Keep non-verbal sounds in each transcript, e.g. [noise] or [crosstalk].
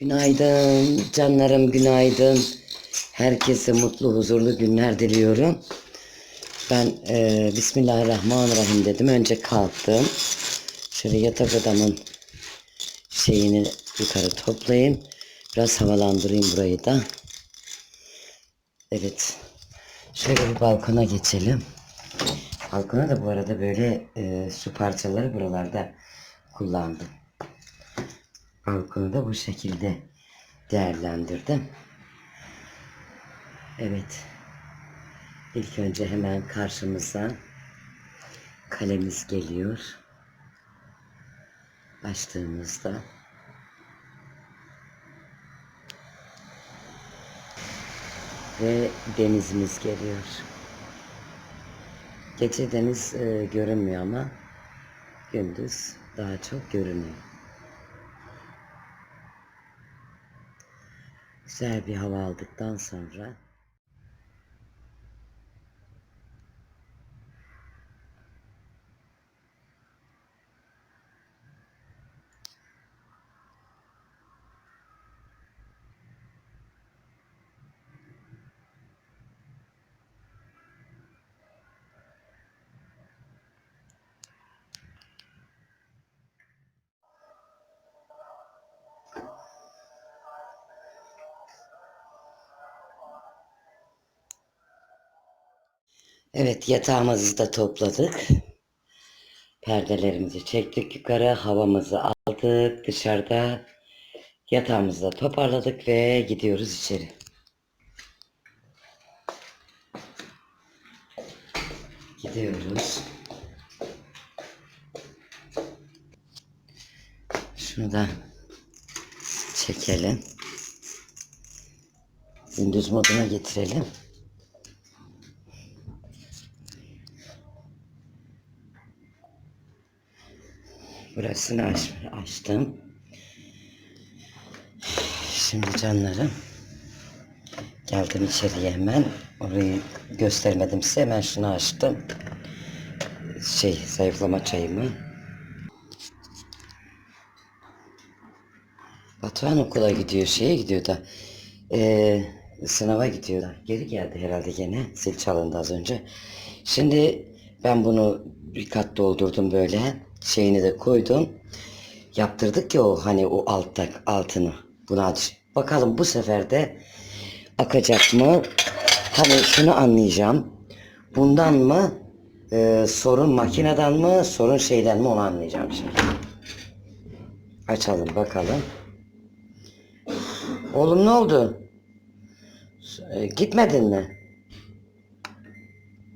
Günaydın canlarım günaydın. Herkese mutlu huzurlu günler diliyorum. Ben e, Bismillahirrahmanirrahim dedim. Önce kalktım. Şöyle yatak odamın şeyini yukarı toplayayım. Biraz havalandırayım burayı da. Evet. Şöyle bir balkona geçelim. Balkona da bu arada böyle e, su parçaları buralarda kullandım. Balkonu da bu şekilde değerlendirdim. Evet. İlk önce hemen karşımıza kalemiz geliyor. Açtığımızda ve denizimiz geliyor. Gece deniz e, görünmüyor ama gündüz daha çok görünüyor. Güzel bir hava aldıktan sonra Evet yatağımızı da topladık. Perdelerimizi çektik yukarı. Havamızı aldık. Dışarıda yatağımızı da toparladık ve gidiyoruz içeri. Gidiyoruz. Şunu da çekelim. Gündüz moduna getirelim. Burasını aç, açtım. Şimdi canlarım. Geldim içeriye hemen. Orayı göstermedim size. Hemen şunu açtım. Şey zayıflama çayımı. Batuhan okula gidiyor. Şeye gidiyor da. eee, sınava gidiyor da. Geri geldi herhalde gene. Zil çalındı az önce. Şimdi ben bunu bir kat doldurdum böyle. Şeyini de koydum. Yaptırdık ya o hani o altta altını. Bunu aç. Bakalım bu sefer de akacak mı? Hani şunu anlayacağım. Bundan mı? e, sorun makineden mi? Sorun şeyden mi? Onu anlayacağım şimdi. Açalım bakalım. Oğlum ne oldu? E, gitmedin mi?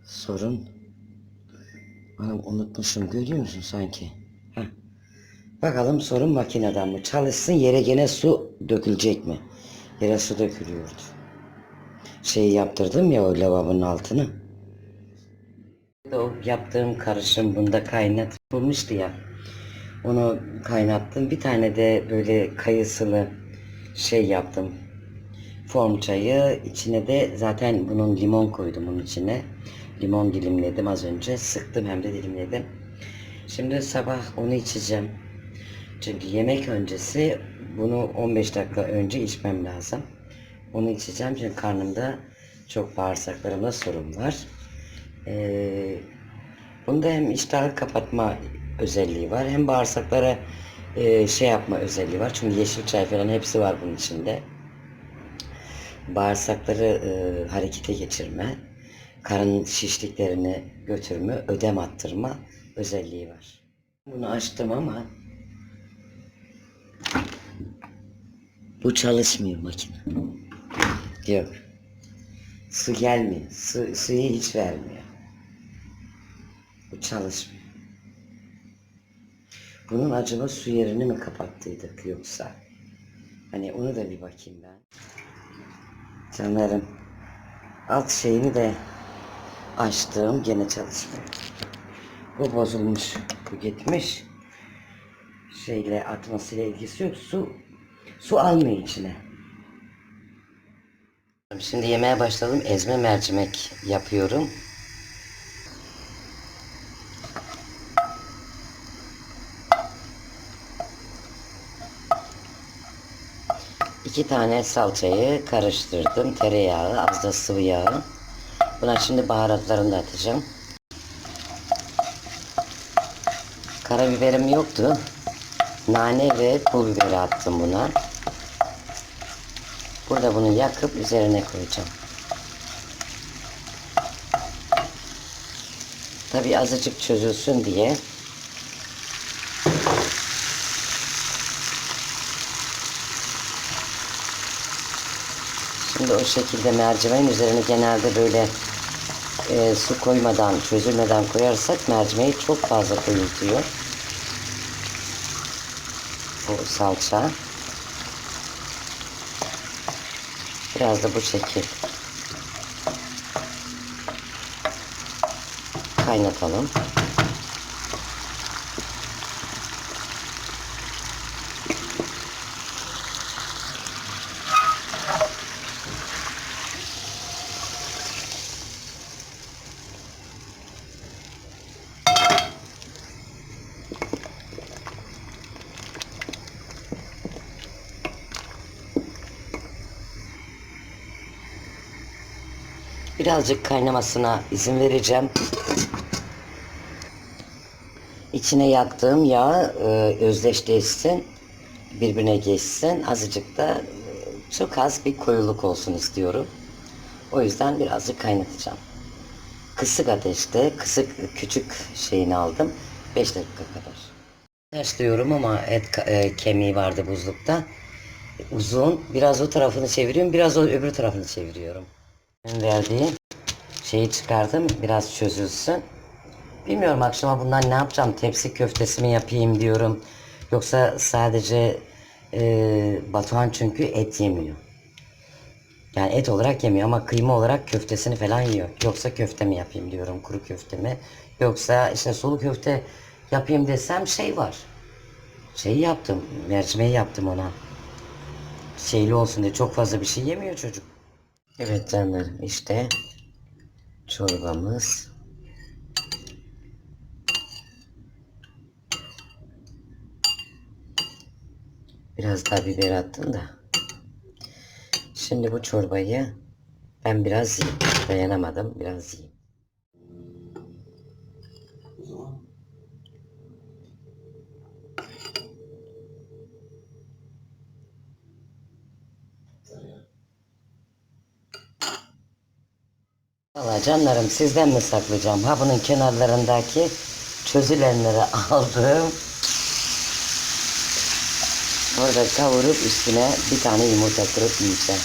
Sorun. Anam unutmuşum görüyor musun sanki? Heh. Bakalım sorun makineden mi? Çalışsın yere gene su dökülecek mi? Yere su dökülüyordu. Şeyi yaptırdım ya o lavabonun altını. O yaptığım karışım bunda kaynatılmıştı ya. Onu kaynattım. Bir tane de böyle kayısılı şey yaptım. Form çayı. içine de zaten bunun limon koydum bunun içine. Limon dilimledim az önce. Sıktım hem de dilimledim. Şimdi sabah onu içeceğim. Çünkü yemek öncesi bunu 15 dakika önce içmem lazım. Onu içeceğim çünkü karnımda çok bağırsaklarımda sorun var. Ee, bunda hem iştahı kapatma özelliği var hem bağırsaklara e, şey yapma özelliği var. Çünkü yeşil çay falan hepsi var bunun içinde. Bağırsakları e, harekete geçirme, karın şişliklerini götürme, ödem attırma özelliği var. Bunu açtım ama bu çalışmıyor makine. Yok. Su gelmiyor. Su, suyu hiç vermiyor. Bu çalışmıyor. Bunun acaba su yerini mi kapattıydık yoksa? Hani onu da bir bakayım ben. Canlarım. Alt şeyini de açtım. Gene çalışmıyor. Bu bozulmuş. Bu gitmiş. Şeyle atmasıyla ilgisi yok. Su su almıyor içine. Şimdi yemeğe başladım. Ezme mercimek yapıyorum. İki tane salçayı karıştırdım. Tereyağı, az da sıvı yağ. Buna şimdi baharatlarını da atacağım. Karabiberim yoktu. Nane ve pul biberi attım buna. Burada bunu yakıp üzerine koyacağım. Tabi azıcık çözülsün diye Şimdi o şekilde mercimeğin üzerine genelde böyle e, su koymadan, çözülmeden koyarsak mercimeği çok fazla koyultuyor. Bu salça. Biraz da bu şekil. Kaynatalım. Birazcık kaynamasına izin vereceğim. İçine yaktığım yağ e, özdeşleşsin, birbirine geçsin. Azıcık da e, çok az bir koyuluk olsun istiyorum. O yüzden birazcık kaynatacağım. Kısık ateşte, kısık küçük şeyini aldım. 5 dakika kadar. Haşlıyorum ama et e, kemiği vardı buzlukta. Uzun. Biraz o tarafını çeviriyorum, biraz o öbür tarafını çeviriyorum. Verdiği şeyi çıkardım, biraz çözülsün. Bilmiyorum akşama bundan ne yapacağım? Tepsi köftesi mi yapayım diyorum. Yoksa sadece e, Batuhan çünkü et yemiyor. Yani et olarak yemiyor ama kıyma olarak köftesini falan yiyor. Yoksa köfte mi yapayım diyorum, kuru köfte mi? Yoksa işte sulu köfte yapayım desem şey var. Şeyi yaptım, mercimeği yaptım ona. Şeyli olsun diye çok fazla bir şey yemiyor çocuk. Evet canlarım işte çorbamız. Biraz daha biber attım da. Şimdi bu çorbayı ben biraz yiyeyim. Dayanamadım biraz yiyeyim. Valla canlarım sizden mi saklayacağım? Ha bunun kenarlarındaki çözülenleri [laughs] aldım. Orada kavurup üstüne bir tane yumurta kırıp yiyeceğim.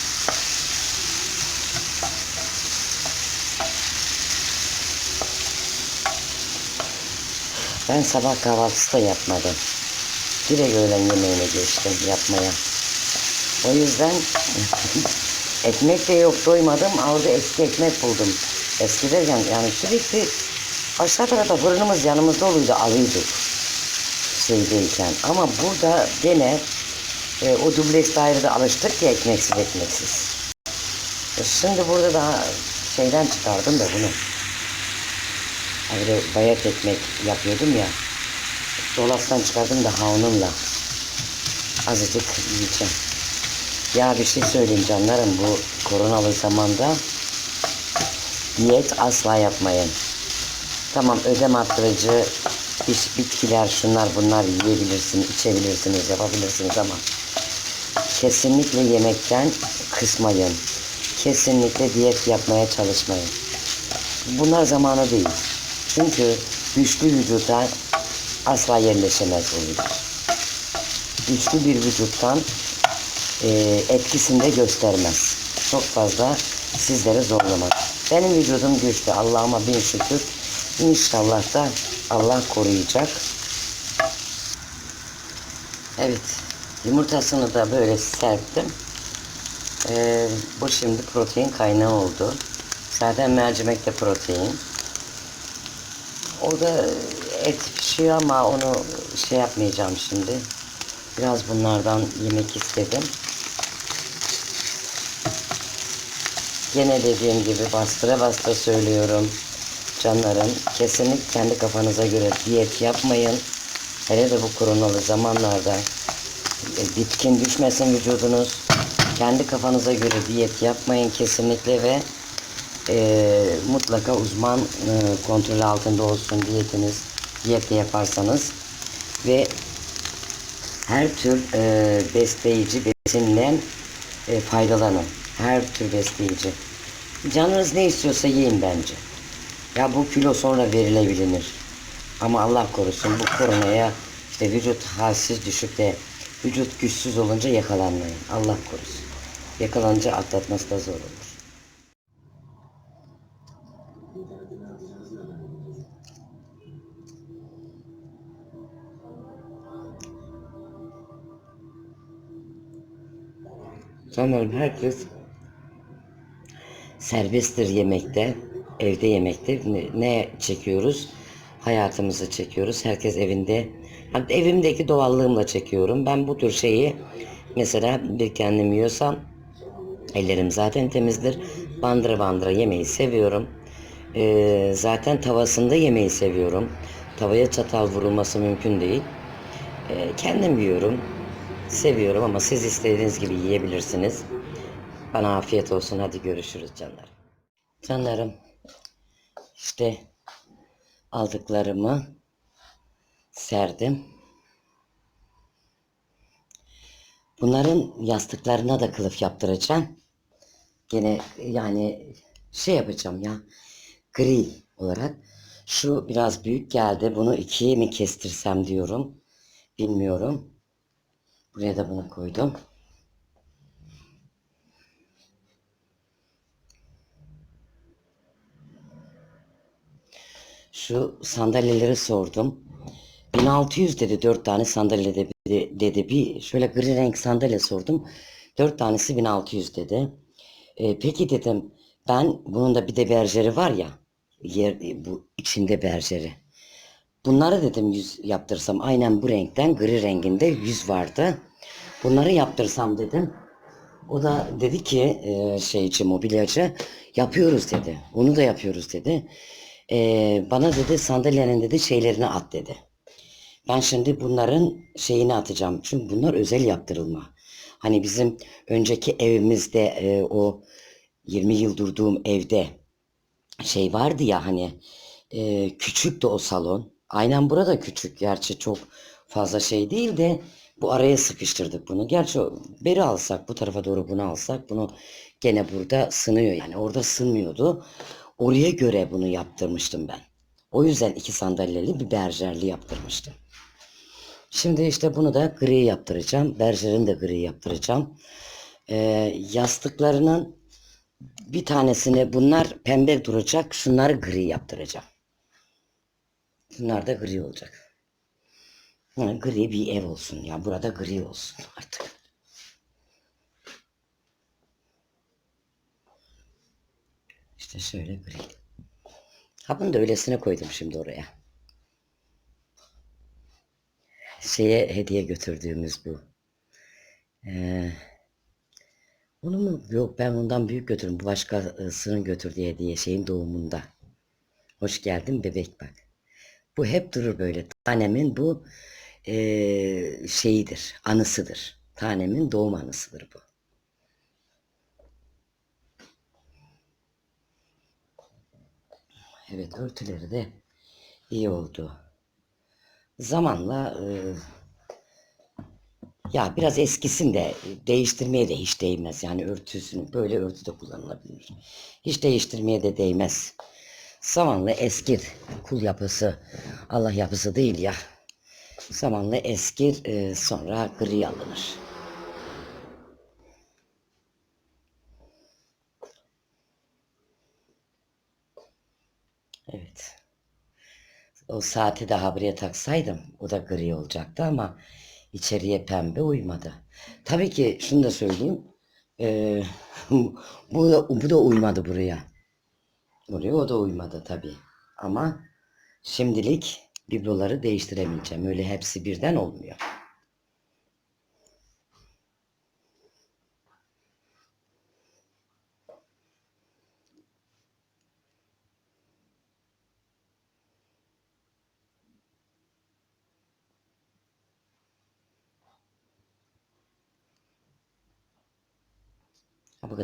Ben sabah kahvaltısı da yapmadım. Direkt öğlen yemeğine geçtim yapmaya. O yüzden [laughs] ekmek de yok doymadım. Orada eski ekmek buldum. Eski derken yani sürekli aşağı tarafta fırınımız yanımızda oluydu alıyorduk şeydeyken. Ama burada gene e, o dubleks dairede alıştık ya ekmeksiz ekmeksiz. E, şimdi burada daha şeyden çıkardım da bunu. Öyle bayat ekmek yapıyordum ya. Dolaptan çıkardım da havlumla. Azıcık yiyeceğim. Ya bir şey söyleyeyim canlarım bu koronalı zamanda diyet asla yapmayın. Tamam ödem arttırıcı iş bitkiler şunlar bunlar yiyebilirsiniz, içebilirsiniz, yapabilirsiniz ama kesinlikle yemekten kısmayın. Kesinlikle diyet yapmaya çalışmayın. Bunlar zamanı değil. Çünkü güçlü vücuda asla yerleşemez bu virüs. Güçlü bir vücuttan e, etkisini de göstermez. Çok fazla sizleri zorlamaz. Benim vücudum güçlü. Allah'ıma bin şükür. İnşallah da Allah koruyacak. Evet. Yumurtasını da böyle serptim. Ee, bu şimdi protein kaynağı oldu. Zaten mercimek de protein. O da et pişiyor ama onu şey yapmayacağım şimdi. Biraz bunlardan yemek istedim. Gene dediğim gibi bastıra bastıra söylüyorum. Canlarım kesinlikle kendi kafanıza göre diyet yapmayın. Hele de bu koronalı zamanlarda e, bitkin düşmesin vücudunuz. Kendi kafanıza göre diyet yapmayın kesinlikle ve e, mutlaka uzman e, kontrol altında olsun diyetiniz. Diyet yaparsanız ve her tür e, besleyici besinden e, faydalanın. Her tür besleyici. Canınız ne istiyorsa yiyin bence. Ya bu kilo sonra verilebilir. Ama Allah korusun bu koronaya işte vücut halsiz düşüp de vücut güçsüz olunca yakalanmayın. Allah korusun. Yakalanınca atlatması da zor olur. Sanırım herkes serbesttir yemekte, evde yemekte. Ne, çekiyoruz? Hayatımızı çekiyoruz. Herkes evinde. Ha, Evimdeki doğallığımla çekiyorum. Ben bu tür şeyi mesela bir kendim yiyorsam ellerim zaten temizdir. Bandıra bandıra yemeyi seviyorum. Ee, zaten tavasında yemeyi seviyorum. Tavaya çatal vurulması mümkün değil. Ee, kendim yiyorum. Seviyorum ama siz istediğiniz gibi yiyebilirsiniz. Bana afiyet olsun. Hadi görüşürüz canlarım. Canlarım işte aldıklarımı serdim. Bunların yastıklarına da kılıf yaptıracağım. Gene yani şey yapacağım ya gri olarak. Şu biraz büyük geldi. Bunu ikiye mi kestirsem diyorum. Bilmiyorum. Buraya da bunu koydum. Şu sandalyeleri sordum. 1600 dedi 4 tane sandalye dedi, dedi. Bir şöyle gri renk sandalye sordum. 4 tanesi 1600 dedi. E, peki dedim ben bunun da bir de berjeri var ya yer bu içinde berjeri. Bunları dedim yüz yaptırsam aynen bu renkten gri renginde yüz vardı. Bunları yaptırsam dedim. O da dedi ki e, şeyci mobilyacı yapıyoruz dedi. Onu da yapıyoruz dedi. E, bana dedi sandalyenin dedi şeylerini at dedi. Ben şimdi bunların şeyini atacağım. Çünkü bunlar özel yaptırılma. Hani bizim önceki evimizde e, o 20 yıl durduğum evde şey vardı ya hani e, küçüktü o salon. Aynen burada küçük. Gerçi çok fazla şey değil de bu araya sıkıştırdık bunu. Gerçi beri alsak bu tarafa doğru bunu alsak bunu gene burada sınıyor. Yani orada sınmıyordu. Oraya göre bunu yaptırmıştım ben. O yüzden iki sandalyeli bir berjerli yaptırmıştım. Şimdi işte bunu da gri yaptıracağım. Berjerin de gri yaptıracağım. Ee, yastıklarının bir tanesini bunlar pembe duracak. Şunları gri yaptıracağım. Bunlar da gri olacak. Yani gri bir ev olsun ya. Burada gri olsun artık. İşte şöyle gri. Ha bunu da öylesine koydum şimdi oraya. Şeye hediye götürdüğümüz bu. Ee, onu mu? Yok ben ondan büyük götürdüm. Bu başkasının götürdüğü hediye şeyin doğumunda. Hoş geldin bebek bak. Bu hep durur böyle. Tanemin bu eee, şeyidir, anısıdır. Tanemin doğum anısıdır bu. Evet örtüleri de iyi oldu. Zamanla eee, ya biraz eskisin de değiştirmeye de hiç değmez. Yani örtüsünü böyle örtü de kullanılabilir. Hiç değiştirmeye de değmez. Zamanla eskir. Kul yapısı Allah yapısı değil ya. Zamanla eskir e, sonra gri alınır. Evet. O saati daha buraya taksaydım o da gri olacaktı ama içeriye pembe uymadı. Tabii ki şunu da söyleyeyim. e, [laughs] bu, da, bu da uymadı buraya. Buraya o da uymadı tabii. Ama şimdilik bibloları değiştiremeyeceğim. Öyle hepsi birden olmuyor.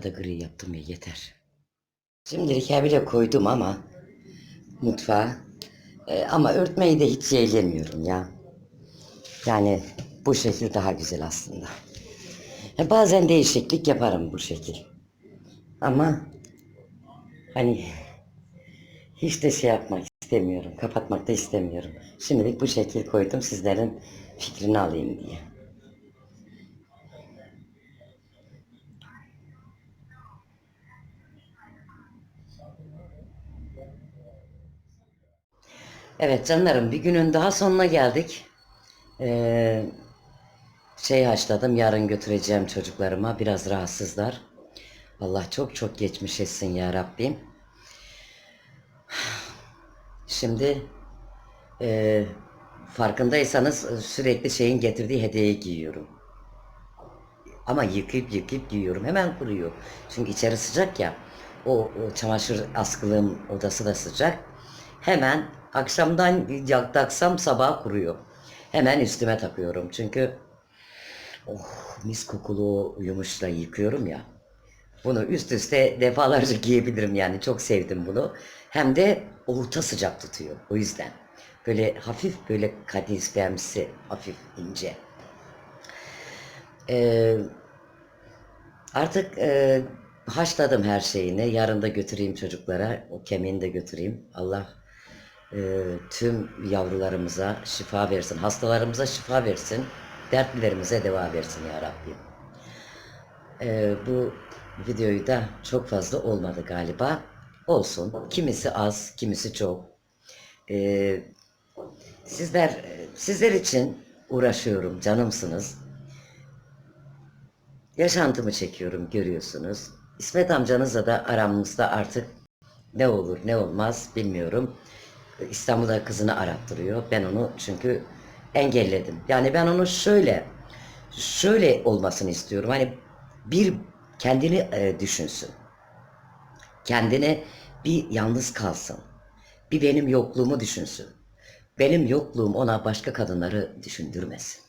Kadar gri yaptım ya yeter. Şimdilik bile koydum ama mutfağa. E, ama örtmeyi de hiç yeğlemiyorum ya. Yani bu şekil daha güzel aslında. E, bazen değişiklik yaparım bu şekil. Ama hani hiç de şey yapmak istemiyorum. Kapatmak da istemiyorum. Şimdilik bu şekil koydum sizlerin fikrini alayım diye. Evet canlarım bir günün daha sonuna geldik. Ee, şey haşladım yarın götüreceğim çocuklarıma biraz rahatsızlar. Allah çok çok geçmiş etsin ya Rabbim. Şimdi e, farkındaysanız sürekli şeyin getirdiği hediyeyi giyiyorum. Ama yıkayıp yıkayıp giyiyorum. Hemen kuruyor. Çünkü içeri sıcak ya. O, o çamaşır askılığım odası da sıcak. Hemen akşamdan taksam sabah kuruyor. Hemen üstüme takıyorum. Çünkü oh mis kokulu yumuşla yıkıyorum ya. Bunu üst üste defalarca [laughs] giyebilirim yani. Çok sevdim bunu. Hem de orta sıcak tutuyor. O yüzden. Böyle hafif böyle kadispemsi, hafif ince. Ee, artık e, haşladım her şeyini. Yarın da götüreyim çocuklara. O kemiğini de götüreyim. Allah e, tüm yavrularımıza şifa versin. Hastalarımıza şifa versin. Dertlilerimize deva versin ya Rabbim. Ee, bu videoyu da çok fazla olmadı galiba. Olsun. Kimisi az, kimisi çok. Ee, sizler sizler için uğraşıyorum. Canımsınız. Yaşantımı çekiyorum görüyorsunuz. İsmet amcanızla da aramızda artık ne olur ne olmaz bilmiyorum. İstanbul'da kızını arattırıyor. Ben onu çünkü engelledim. Yani ben onu şöyle şöyle olmasını istiyorum. Hani bir kendini e, düşünsün. Kendine bir yalnız kalsın. Bir benim yokluğumu düşünsün. Benim yokluğum ona başka kadınları düşündürmesin.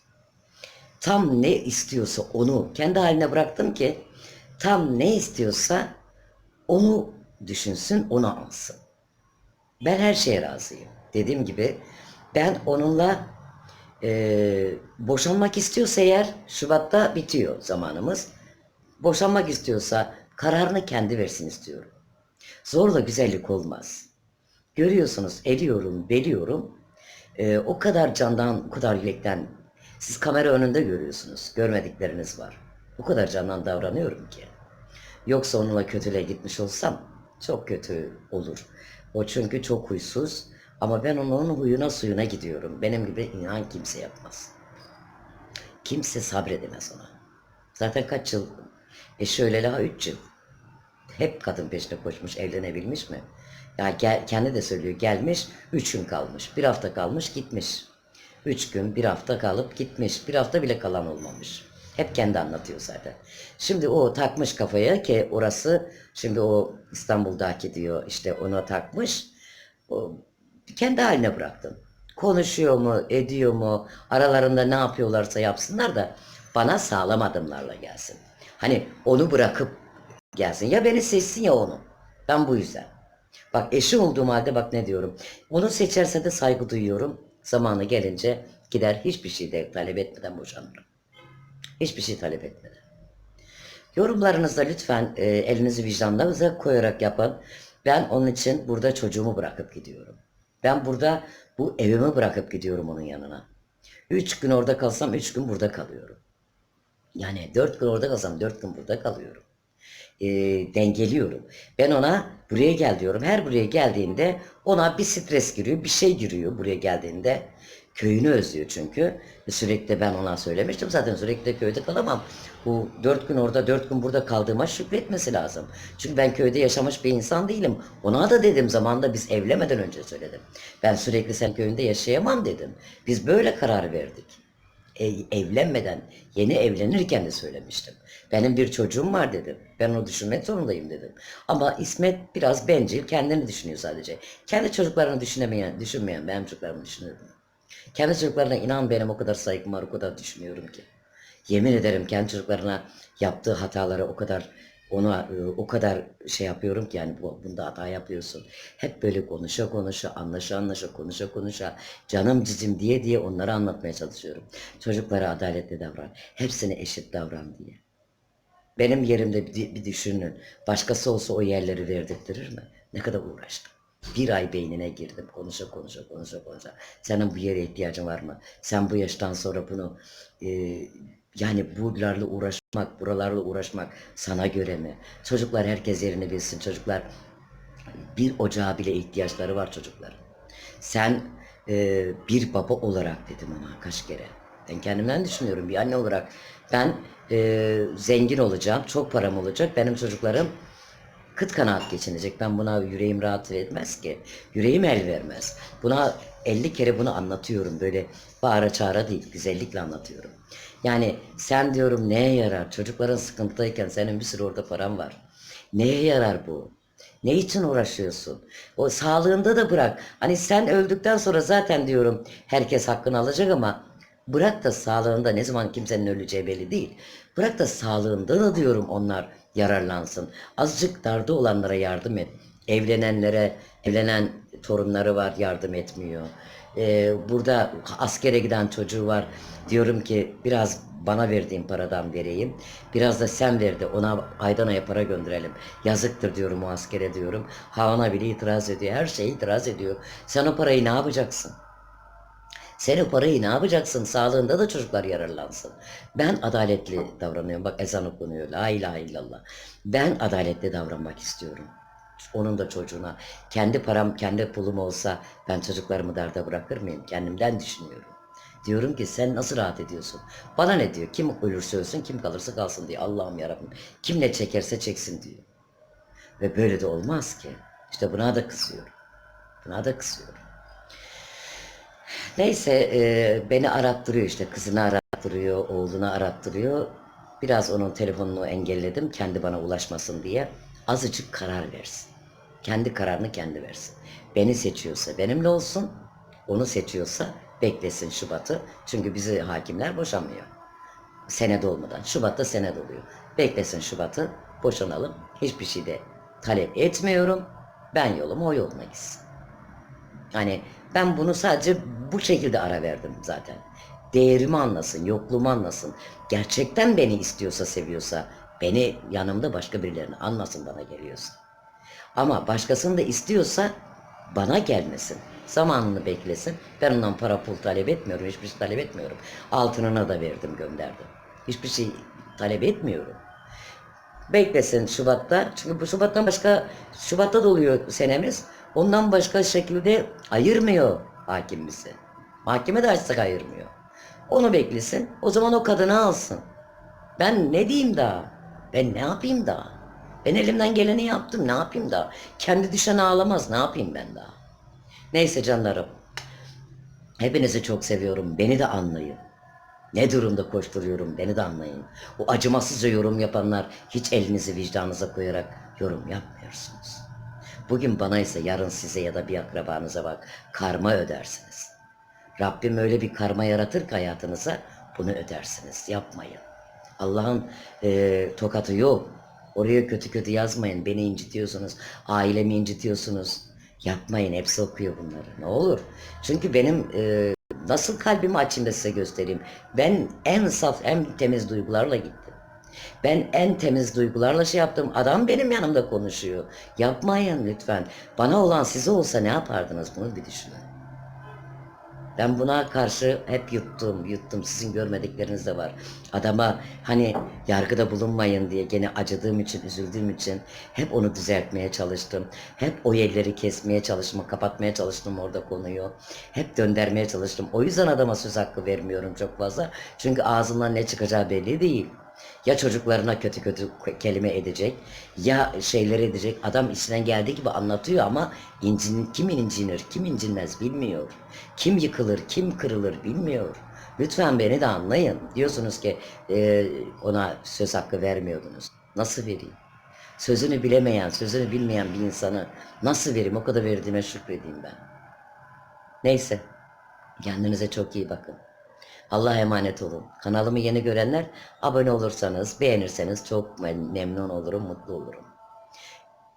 Tam ne istiyorsa onu kendi haline bıraktım ki tam ne istiyorsa onu düşünsün, onu alsın. Ben her şeye razıyım. Dediğim gibi ben onunla e, boşanmak istiyorsa eğer Şubat'ta bitiyor zamanımız. Boşanmak istiyorsa kararını kendi versin istiyorum. Zorla güzellik olmaz. Görüyorsunuz ediyorum, beliyorum. E, o kadar candan, o kadar yürekten siz kamera önünde görüyorsunuz. Görmedikleriniz var. O kadar candan davranıyorum ki. Yoksa onunla kötüle gitmiş olsam çok kötü olur. O çünkü çok huysuz. Ama ben onun huyuna suyuna gidiyorum. Benim gibi inan kimse yapmaz. Kimse sabredemez ona. Zaten kaç yıl? E şöyle daha üç yıl. Hep kadın peşine koşmuş, evlenebilmiş mi? Ya gel, kendi de söylüyor, gelmiş, üç gün kalmış. Bir hafta kalmış, gitmiş. Üç gün, bir hafta kalıp gitmiş. Bir hafta bile kalan olmamış. Hep kendi anlatıyor zaten. Şimdi o takmış kafaya ki orası, şimdi o İstanbul'daki diyor, işte ona takmış. O, kendi haline bıraktım. Konuşuyor mu, ediyor mu, aralarında ne yapıyorlarsa yapsınlar da bana sağlam adımlarla gelsin. Hani onu bırakıp gelsin. Ya beni seçsin ya onu. Ben bu yüzden. Bak eşi olduğum halde bak ne diyorum. Onu seçerse de saygı duyuyorum. Zamanı gelince gider hiçbir şey de talep etmeden boşanırım. Hiçbir şey talep etmeden. Yorumlarınızda lütfen e, elinizi vicdanlarınıza koyarak yapın. Ben onun için burada çocuğumu bırakıp gidiyorum. Ben burada bu evimi bırakıp gidiyorum onun yanına. Üç gün orada kalsam üç gün burada kalıyorum. Yani dört gün orada kalsam dört gün burada kalıyorum. E, dengeliyorum. Ben ona buraya gel diyorum. Her buraya geldiğinde ona bir stres giriyor, bir şey giriyor buraya geldiğinde. Köyünü özlüyor çünkü. E, Sürekli ben ona söylemiştim zaten sürekli de köyde kalamam. Bu dört gün orada dört gün burada kaldığıma şükretmesi lazım. Çünkü ben köyde yaşamış bir insan değilim. Ona da dedim zamanında biz evlenmeden önce söyledim. Ben sürekli sen köyünde yaşayamam dedim. Biz böyle karar verdik. E, evlenmeden, yeni evlenirken de söylemiştim. Benim bir çocuğum var dedim. Ben onu düşünmek zorundayım dedim. Ama İsmet biraz bencil, kendini düşünüyor sadece. Kendi çocuklarını düşünemeyen, düşünmeyen benim çocuklarımı düşünüyorum. Kendi çocuklarına inan benim o kadar saygım var, o kadar düşünüyorum ki. Yemin ederim kendi çocuklarına yaptığı hataları o kadar ona e, o kadar şey yapıyorum ki yani bu, bunda hata yapıyorsun. Hep böyle konuşa konuşa, anlaşa anlaşa, konuşa konuşa, canım cicim diye diye onları anlatmaya çalışıyorum. Çocuklara adaletli davran, hepsine eşit davran diye. Benim yerimde bir, bir düşünün. Başkası olsa o yerleri verdirttirir mi? Ne kadar uğraştım. Bir ay beynine girdim. Konuşa konuşa konuşa konuşa. Senin bu yere ihtiyacın var mı? Sen bu yaştan sonra bunu e, yani buralarla uğraşmak, buralarla uğraşmak sana göre mi? Çocuklar herkes yerini bilsin. Çocuklar bir ocağa bile ihtiyaçları var çocukların. Sen e, bir baba olarak dedim ona kaç kere. Ben kendimden düşünüyorum bir anne olarak. Ben e, zengin olacağım, çok param olacak. Benim çocuklarım kıt kanaat geçinecek. Ben buna yüreğim rahat etmez ki. Yüreğim el vermez. Buna 50 kere bunu anlatıyorum. Böyle bağıra çağıra değil, güzellikle anlatıyorum. Yani sen diyorum neye yarar? Çocukların sıkıntıdayken senin bir sürü orada param var. Neye yarar bu? Ne için uğraşıyorsun? O sağlığında da bırak. Hani sen öldükten sonra zaten diyorum herkes hakkını alacak ama bırak da sağlığında ne zaman kimsenin öleceği belli değil. Bırak da sağlığında da diyorum onlar yararlansın. Azıcık darda olanlara yardım et. Evlenenlere, evlenen torunları var yardım etmiyor. Ee, burada askere giden çocuğu var. Diyorum ki biraz bana verdiğin paradan vereyim. Biraz da sen ver de ona aydan aya para gönderelim. Yazıktır diyorum o askere diyorum. Ha ona bile itiraz ediyor. Her şeye itiraz ediyor. Sen o parayı ne yapacaksın? Sen o parayı ne yapacaksın? Sağlığında da çocuklar yararlansın. Ben adaletli davranıyorum. Bak ezan okunuyor. La ilahe illallah. Ben adaletli davranmak istiyorum. Onun da çocuğuna. Kendi param, kendi pulum olsa ben çocuklarımı darda bırakır mıyım? Kendimden düşünüyorum. Diyorum ki sen nasıl rahat ediyorsun? Bana ne diyor? Kim ölürse ölsün, kim kalırsa kalsın diyor. Allah'ım yarabbim. Kim ne çekerse çeksin diyor. Ve böyle de olmaz ki. İşte buna da kızıyorum. Buna da kızıyorum. Neyse e, beni arattırıyor işte kızını arattırıyor, oğlunu arattırıyor. Biraz onun telefonunu engelledim kendi bana ulaşmasın diye. Azıcık karar versin. Kendi kararını kendi versin. Beni seçiyorsa benimle olsun, onu seçiyorsa beklesin Şubat'ı. Çünkü bizi hakimler boşamıyor. Sene dolmadan. Şubat'ta sene doluyor. Beklesin Şubat'ı, boşanalım. Hiçbir şey de talep etmiyorum. Ben yoluma o yoluna gitsin. Hani ben bunu sadece bu şekilde ara verdim zaten. Değerimi anlasın, yokluğumu anlasın. Gerçekten beni istiyorsa, seviyorsa, beni yanımda başka birilerini anlasın bana geliyorsa. Ama başkasını da istiyorsa bana gelmesin. Zamanını beklesin. Ben ondan para pul talep etmiyorum. Hiçbir şey talep etmiyorum. Altınına da verdim gönderdim. Hiçbir şey talep etmiyorum. Beklesin Şubat'ta. Çünkü bu Şubat'tan başka Şubat'ta doluyor senemiz. Ondan başka şekilde ayırmıyor hakim bizi. Mahkeme de açsak ayırmıyor. Onu beklesin. O zaman o kadını alsın. Ben ne diyeyim daha? Ben ne yapayım daha? Ben elimden geleni yaptım. Ne yapayım daha? Kendi düşen ağlamaz. Ne yapayım ben daha? Neyse canlarım. Hepinizi çok seviyorum. Beni de anlayın. Ne durumda koşturuyorum beni de anlayın. O acımasızca yorum yapanlar hiç elinizi vicdanınıza koyarak yorum yapmıyorsunuz. Bugün bana ise yarın size ya da bir akrabanıza bak karma ödersiniz. Rabbim öyle bir karma yaratır ki hayatınıza bunu ödersiniz. Yapmayın. Allah'ın e, tokatı yok. Oraya kötü kötü yazmayın. Beni incitiyorsunuz. Ailemi incitiyorsunuz. Yapmayın. Hepsi okuyor bunları. Ne olur. Çünkü benim e, nasıl kalbimi açayım da size göstereyim. Ben en saf, en temiz duygularla gittim. Ben en temiz duygularla şey yaptım. Adam benim yanımda konuşuyor. Yapmayın lütfen. Bana olan size olsa ne yapardınız bunu bir düşünün. Ben buna karşı hep yuttum, yuttum. Sizin görmedikleriniz de var. Adama hani yargıda bulunmayın diye gene acıdığım için, üzüldüğüm için hep onu düzeltmeye çalıştım. Hep o yerleri kesmeye çalıştım, kapatmaya çalıştım orada konuyu. Hep döndürmeye çalıştım. O yüzden adama söz hakkı vermiyorum çok fazla. Çünkü ağzından ne çıkacağı belli değil. Ya çocuklarına kötü kötü kelime edecek ya şeyler edecek. Adam içinden geldiği gibi anlatıyor ama incin, kim incinir kim incinmez bilmiyor. Kim yıkılır kim kırılır bilmiyor. Lütfen beni de anlayın. Diyorsunuz ki e, ona söz hakkı vermiyordunuz. Nasıl vereyim? Sözünü bilemeyen, sözünü bilmeyen bir insanı nasıl vereyim? O kadar verdiğime şükredeyim ben. Neyse. Kendinize çok iyi bakın. Allah'a emanet olun. Kanalımı yeni görenler abone olursanız, beğenirseniz çok mem- memnun olurum, mutlu olurum.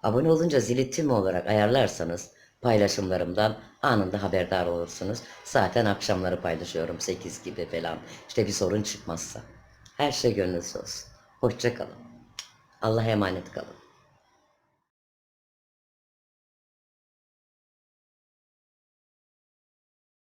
Abone olunca zili tüm olarak ayarlarsanız paylaşımlarımdan anında haberdar olursunuz. Zaten akşamları paylaşıyorum 8 gibi falan. İşte bir sorun çıkmazsa. Her şey gönlünüzce olsun. Hoşça kalın. Allah'a emanet kalın.